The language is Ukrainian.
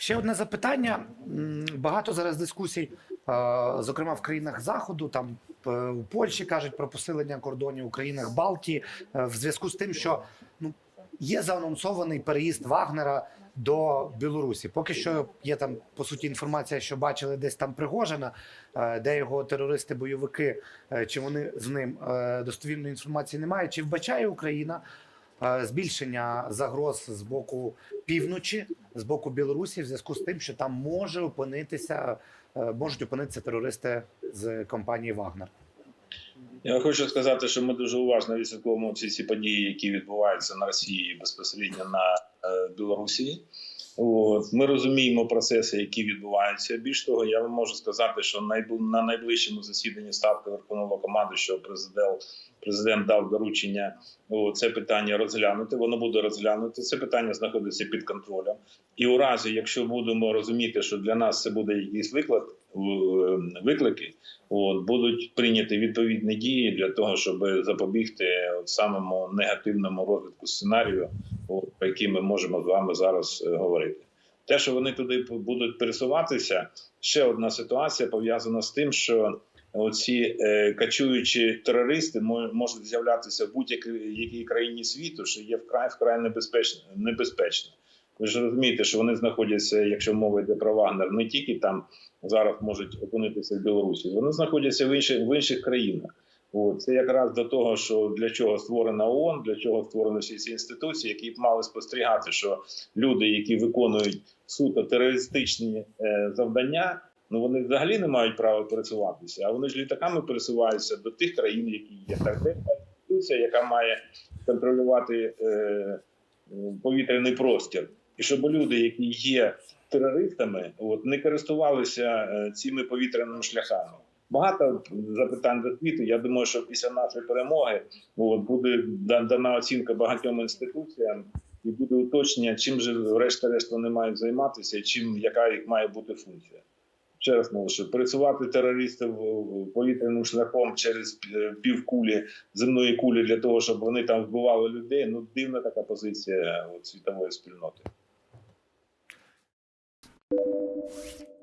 Ще одне запитання. Багато зараз дискусій, е, зокрема в країнах Заходу, там е, у Польщі кажуть про посилення кордонів у країнах Балтії е, в зв'язку з тим, що ну є заанонсований переїзд Вагнера до Білорусі. Поки що є там по суті інформація, що бачили десь там Пригожина, де його терористи-бойовики, чи вони з ним достовірної інформації немає. Чи вбачає Україна збільшення загроз з боку півночі, з боку Білорусі, в зв'язку з тим, що там може опинитися, е, можуть опинитися терористи з компанії Вагнер? Я хочу сказати, що ми дуже уважно відслідковуємо всі ці події, які відбуваються на Росії безпосередньо на е, Білорусі. От ми розуміємо процеси, які відбуваються. Більш того, я вам можу сказати, що на найближчому засіданні ставки Верховного команди, що президент президент дав доручення о, це питання розглянути. Воно буде розглянути. Це питання знаходиться під контролем. І у разі, якщо будемо розуміти, що для нас це буде якийсь виклик, в- виклики, от будуть прийняті відповідні дії для того, щоб запобігти от самому негативному розвитку сценарію, от, про який ми можемо з вами зараз е, говорити. Те, що вони туди будуть пересуватися, ще одна ситуація пов'язана з тим, що оці е, качуючі терористи мо- можуть з'являтися в будь-якій якій країні світу, що є вкрай вкрай небезпечно. небезпечно. Ви ж розумієте, що вони знаходяться, якщо мова йде про Вагнер, не тільки там зараз можуть опинитися в Білорусі, вони знаходяться в інших в інших країнах. От це якраз до того, що для чого створена ООН, для чого створені всі ці інституції, які б мали спостерігати, що люди, які виконують суто терористичні е, завдання, ну вони взагалі не мають права пересуватися. А вони ж літаками пересуваються до тих країн, які є. Так інституція, яка має контролювати е, повітряний простір, і щоб люди, які є терористами, от не користувалися е, цими повітряними шляхами. Багато запитань до світу. Я думаю, що після нашої перемоги от, буде дана оцінка багатьом інституціям і буде уточнення, чим же врешті-решт вони мають займатися, чим яка їх має бути функція. Ще раз наголошую, пересувати терористів е, повітряним шляхом через е, півкулі земної кулі для того, щоб вони там вбивали людей. Ну дивна така позиція от, світової спільноти. you